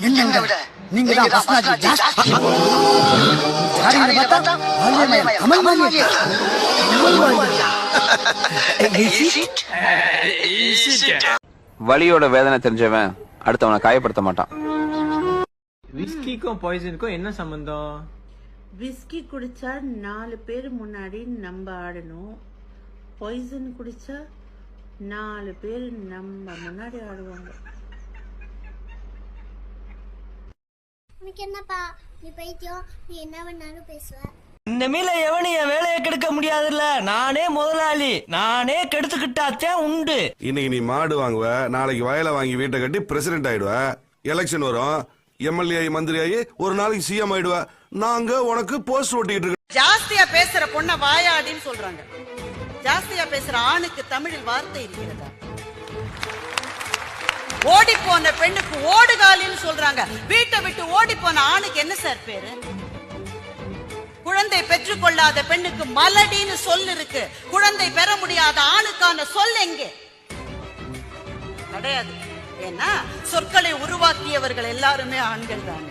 என்னங்க? நீங்க தான் ஜாஸ்தி. பார்த்தா வலியோட வேதனை தெரிஞ்சவன் அடுத்தவனை காயப்படுத்த மாட்டான். விஸ்கிக்கும் பாய்சனுக்கும் என்ன சம்பந்தம்? விஸ்கி குடிச்சா நாலு பேர் முன்னாடி நம்ம ஆடணும். பாய்சன் குடிச்சா நாலு பேர் நம்ம முன்னாடி ஆடுவாங்க. உனக்கு என்னப்பா? நீ பைத்தியம். நீ என்ன வேணாலும் பேசுவ. இந்த மீல எவனு என் வேலையை கெடுக்க முடியாதுல்ல. நானே முதலாளி. நானே கெடுத்துக்கிட்டாத்தான் உண்டு. இன்னைக்கு நீ மாடு வாங்குவ. நாளைக்கு வயலை வாங்கி வீட்டை கட்டி பிரசிடென்ட் ஆயிடுவ. எலெக்ஷன் வரும். எம்எல்ஏ மந்திரி ஆகி ஒரு நாளைக்கு சிஎம் ஆயிடுவ. நாங்க உனக்கு போஸ்ட் ஓட்டிட்டு இருக்கோம். ஜாஸ்தியா பேசுற பொண்ண வாயாடின்னு சொல்றாங்க. ஜாஸ்தியா பேசுற ஆணுக்கு தமிழில் வார்த்தை இருக்கிறதா? ஓடி போன பெண்ணுக்கு ஓடுகாலின்னு சொல்றாங்க. வீட்டை விட்டு ஓடி போன ஆணுக்கு என்ன சார் பேரு? குழந்தை பெற்றுக்கொள்ளாத பெண்ணுக்கு மலடின்னு சொல் இருக்கு. குழந்தை பெற முடியாத ஆணுக்கான சொல் எங்கே? கிடையாது. ஏன்னா சொற்களை உருவாக்கியவர்கள் எல்லாருமே ஆண்கள் தானே.